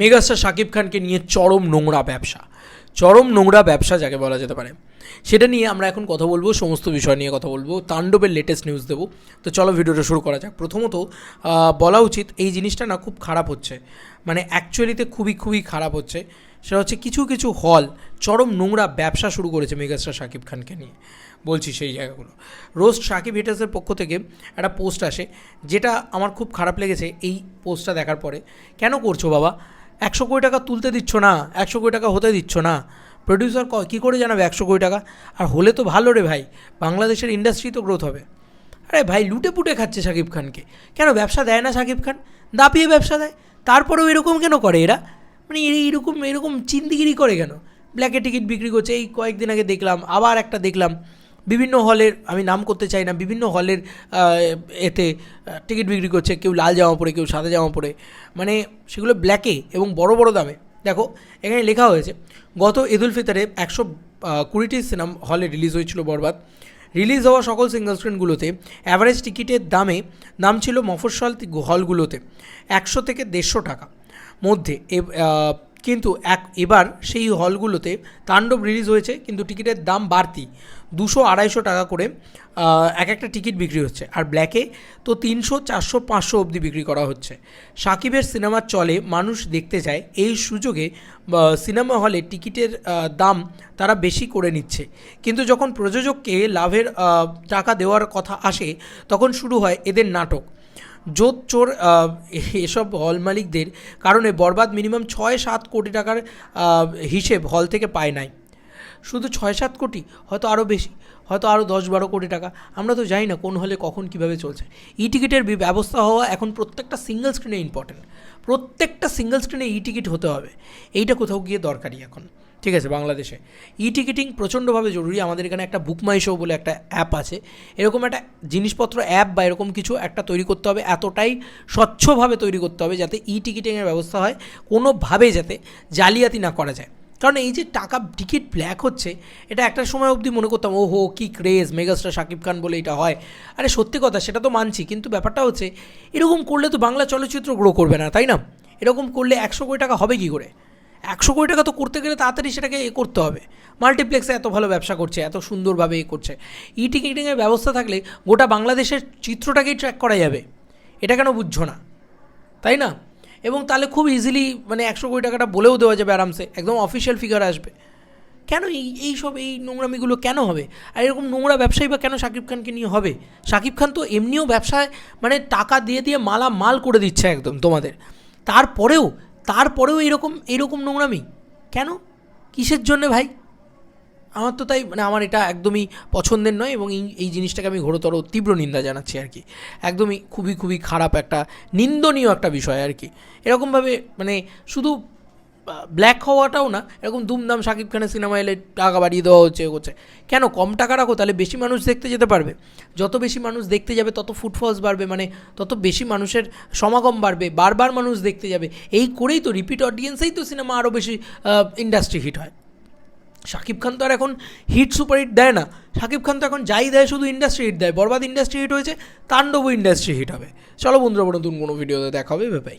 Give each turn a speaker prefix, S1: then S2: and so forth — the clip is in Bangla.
S1: মেগাস্টার শাকিব খানকে নিয়ে চরম নোংরা ব্যবসা। চরম নোংরা ব্যবসা যাকে বলা যেতে পারে। সেটা নিয়ে আমরা এখন কথা বলব, সমস্ত বিষয় নিয়ে কথা বলব। তাণ্ডবের লেটেস্ট নিউজ দেবো। তো চলো ভিডিওটা শুরু করা যাক। প্রথমত বলা উচিত এই জিনিসটা না খুব খারাপ হচ্ছে। মানে অ্যাকচুয়ালিতে খুবই খুবই খারাপ হচ্ছে। সেটা হচ্ছে কিছু কিছু হল চরম নোংরা ব্যবসা শুরু করেছে মেগাস্টার শাকিব খানকে নিয়ে। বলছি সেই জায়গাগুলো। রোস্ট শাকিব হিটার্সের পক্ষ থেকে একটা পোস্ট আসে, যেটা আমার খুব খারাপ লেগেছে এই পোস্টটা দেখার পরে। কেন করছ বাবা? একশো কোটি টাকা তুলতে দিচ্ছ না, একশো কোটি টাকা হতে দিচ্ছ না। প্রডিউসার কী করে জানাবে একশো কোটি টাকা? আর হলে তো ভালো রে ভাই, বাংলাদেশের ইন্ডাস্ট্রি তো গ্রোথ হবে। আরে ভাই, লুটে পুটে খাচ্ছে শাকিব খানকে। কেন ব্যবসা দেয় না শাকিব খান? দাপিয়ে ব্যবসা দেয়? তারপরেও এরকম কেন করে এরা? মানে এরা এরকম এরকম চিন্দিগিরি করে কেন? ব্ল্যাকে টিকিট বিক্রি করছে, এই কয়েকদিন আগে দেখলাম, আবার একটা দেখলাম বিভিন্ন হলের, আমি নাম করতে চাই না, বিভিন্ন হলের এতে টিকিট বিক্রি করছে, কেউ লাল জামা পরে, কেউ সাদা জামা পরে। মানে সেগুলো ব্ল্যাকে এবং বড় বড় দামে। দেখো, এখানে লেখা হয়েছে, গত ঈদুল ফিতরে একশো কুড়িটি সিনেমা হলে রিলিজ হয়েছিল বরবাদ। রিলিজ হওয়া সকল সিঙ্গল স্ক্রিনগুলোতে অ্যাভারেজ টিকিটের দামে দাম ছিল মফস্বল হলগুলোতে একশো থেকে দেড়শো টাকা। মধ্যে কিন্তু এক, এবার সেই হলগুলোতে তাণ্ডব রিলিজ হয়েছে, কিন্তু টিকিটের দাম বাড়তি। দুশো আড়াইশো টাকা করে এক একটা টিকিট বিক্রি হচ্ছে। আর ব্ল্যাকে তো তিনশো, চারশো, পাঁচশো অবধি বিক্রি করা হচ্ছে। সাকিবের সিনেমার চলে, মানুষ দেখতে চায় এই সুযোগে সিনেমা হলে টিকিটের দাম তারা বেশি করে নিচ্ছে। কিন্তু যখন প্রযোজককে লাভের টাকা দেওয়ার কথা আসে, তখন শুরু হয় এদের নাটক। জোত চোর এসব হল মালিকদের কারণে বরবাদ মিনিমাম ছয় সাত কোটি টাকার হিসেব হল থেকে পায় নাই। শুধু ছয় সাত কোটি, হয়তো আরও বেশি, হয়তো আরও দশ বারো কোটি টাকা। আমরা তো জানি না কোন হলে কখন কীভাবে চলছে। ই টিকিটের ব্যবস্থা হওয়া এখন প্রত্যেকটা সিঙ্গেল স্ক্রিনে ইম্পর্টেন্ট প্রত্যেকটা সিঙ্গেল স্ক্রিনে ই টিকিট হতে হবে। এইটা কোথাও গিয়ে দরকারি এখন। ঠিক আছে, বাংলাদেশে। ই টিকিটিং প্রচণ্ডভাবে জরুরি। আমাদের এখানে একটা বুক মাই শো বলে একটা অ্যাপ আছে। এরকম একটা জিনিসপত্র অ্যাপ বা এরকম কিছু একটা তৈরি করতে হবে, এতটাই স্বচ্ছভাবে তৈরি করতে হবে যাতে ই টিকিটিংয়ের ব্যবস্থা হয়, কোনোভাবে যাতে জালিয়াতি না করা যায়। কারণ এই যে টাকা টিকিট ব্ল্যাক হচ্ছে, এটা একটা সময় অবধি মনে করতাম ও হো কী ক্রেজ মেগাস্টার শাকিব খান বলে এটা হয়। আরে সত্যি কথা, সেটা তো মানছি। কিন্তু ব্যাপারটা হচ্ছে, এরকম করলে তো বাংলা চলচ্চিত্র গ্রো করবে না, তাই না? এরকম করলে একশো কোটি টাকা হবে কী করে? একশো কোটি টাকা তো করতে গেলে তাড়াতাড়ি সেটাকে এ করতে হবে। মাল্টিপ্লেক্সে এত ভালো ব্যবসা করছে, এত সুন্দরভাবে এ করছে। ই টিকিটিংয়ের ব্যবস্থা থাকলে গোটা বাংলাদেশের চিত্রটাকেই ট্র্যাক করা যাবে। এটা কেন বুঝছ না? তাই না? এবং তাহলে খুব ইজিলি মানে একশো কোটি টাকাটা বলেও দেওয়া যাবে আরামসে, একদম অফিসিয়াল ফিগার আসবে। কেন এই এই সব, এই নোংরামিগুলো কেন হবে? আর এরকম নোংরা ব্যবসায়ী বা কেন শাকিব খানকে নিয়ে হবে? শাকিব খান তো এমনিও ব্যবসায় মানে টাকা দিয়ে দিয়ে মালা মাল করে দিচ্ছে একদম তোমাদের। তারপরেও তারপরেও এরকম এরকম নোংরামি? কেন? কিসের জন্যে ভাই? আমার তো তাই মানে আমার এটা একদমই পছন্দের নয় এবং এই এই জিনিসটাকে আমি ঘোরতর তীব্র নিন্দা জানাচ্ছি আর কি। একদমই খুবই খুবই খারাপ একটা, নিন্দনীয় একটা বিষয় আর কি। এরকমভাবে মানে শুধু ব্ল্যাক হওয়াটাও না, এরকম দুমদাম শাকিব খানের সিনেমা এলে টাকা বাড়িয়ে দেওয়া হচ্ছে করছে। কেন? কম টাকা রাখো, তাহলে বেশি মানুষ দেখতে যেতে পারবে। যত বেশি মানুষ দেখতে যাবে, তত ফুটফলস বাড়বে মানে তত বেশি মানুষের সমাগম বাড়বে, বারবার মানুষ দেখতে যাবে। এই করেই তো রিপিট অডিয়েন্সেই তো সিনেমা আরও বেশি ইন্ডাস্ট্রি হিট হয়। শাকিব খান তো আর এখন হিট সুপার হিট দেয় না। শাকিব খান তো এখন যাই দেয়, শুধু ইন্ডাস্ট্রি হিট দেয়। বরবাদ ইন্ডাস্ট্রি হিট হয়েছে, তাণ্ডব ইন্ডাস্ট্রি হিট হবে। চলো বন্ধুরা নতুন কোনো ভিডিওতে দেখা হবে ভাই